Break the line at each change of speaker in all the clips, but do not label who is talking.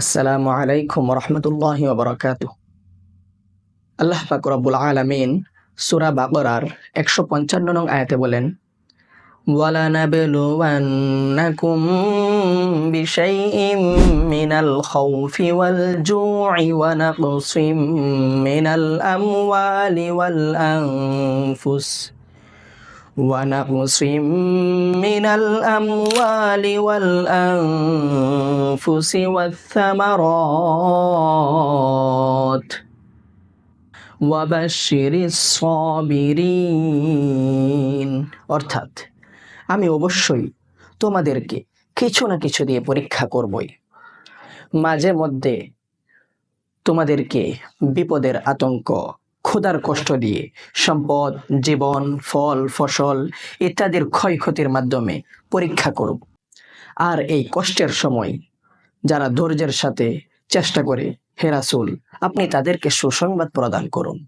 আসসালামু আলাইকুম রহমতুল্লাহ বরকাত আল্লাহ পাক রব্বুল আলামিন সূরা বাকরার একশো পঞ্চান্ন নং আয়াতে বলেন وَلَنَبْلُوَنَّكُمْ بِشَيْءٍ مِّنَ الْخَوْفِ وَالْجُوعِ وَنَقْصٍ مِّنَ الْأَمْوَالِ وَالْأَنفُسِ ونقص من الأموال والأنفس والثمرات وبشر الصابرين অর্থাৎ আমি অবশ্যই তোমাদেরকে কিছু না কিছু দিয়ে পরীক্ষা করবই মাঝে মধ্যে তোমাদেরকে বিপদের আতঙ্ক ক্ষুধার কষ্ট দিয়ে সম্পদ জীবন ফল ফসল ইত্যাদির ক্ষয়ক্ষতির মাধ্যমে পরীক্ষা করব আর এই কষ্টের সময় যারা ধৈর্যের সাথে চেষ্টা করে হেরাসুল আপনি তাদেরকে সুসংবাদ প্রদান করুন।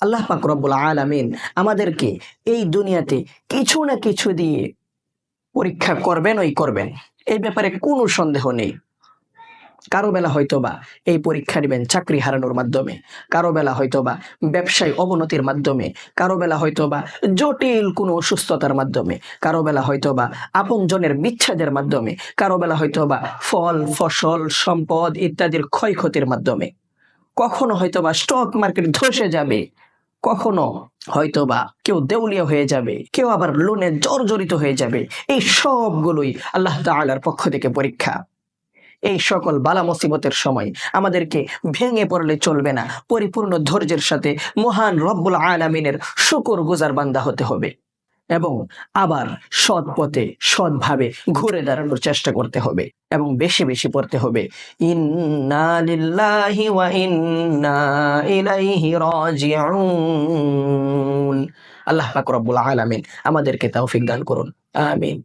আল্লাহ পাক রব্বুল আলামিন আমাদেরকে এই দুনিয়াতে কিছু না কিছু দিয়ে পরীক্ষা করবেন, ওই করবেন। এই ব্যাপারে কোনো সন্দেহ নেই। কারও বেলা হয়তোবা এই পরীক্ষা নেবেন চাকরি হারানোর মাধ্যমে, কারও বেলা হয়তোবা ব্যবসায় অবনতির মাধ্যমে, কারও বেলা হয়তোবা জটিল কোনো অসুস্থতার মাধ্যমে, কারও বেলা হয়তোবা আপনজনের বিচ্ছেদের মাধ্যমে, কারও বেলা হয়তোবা ফল, ফসল, সম্পদ ইত্যাদির ক্ষয়ক্ষতির মাধ্যমে। কখনো হয়তোবা স্টক মার্কেট ধসে যাবে, কখনো হয়তোবা কেউ দেউলিয়া হয়ে যাবে, কেউ আবার লোনে জর্জরিত হয়ে যাবে, এই সবগুলোই আল্লাহ তাআলার পক্ষ থেকে পরীক্ষা। এই সকল বালা মুসিবতের সময় আমাদেরকে ভেঙে পড়লে চলবে না। পরিপূর্ণ ধৈর্যের সাথে মহান রব্বুল আলামিনের শুকর গুজার বান্দা হতে হবে এবং আবার সৎ পথে সৎভাবে ঘুরে দাঁড়ানোর চেষ্টা করতে হবে এবং বেশি বেশি পড়তে হবে। আল্লাহ রব্বুল আলামিন আমাদেরকে তৌফিক দান করুন। আমিন।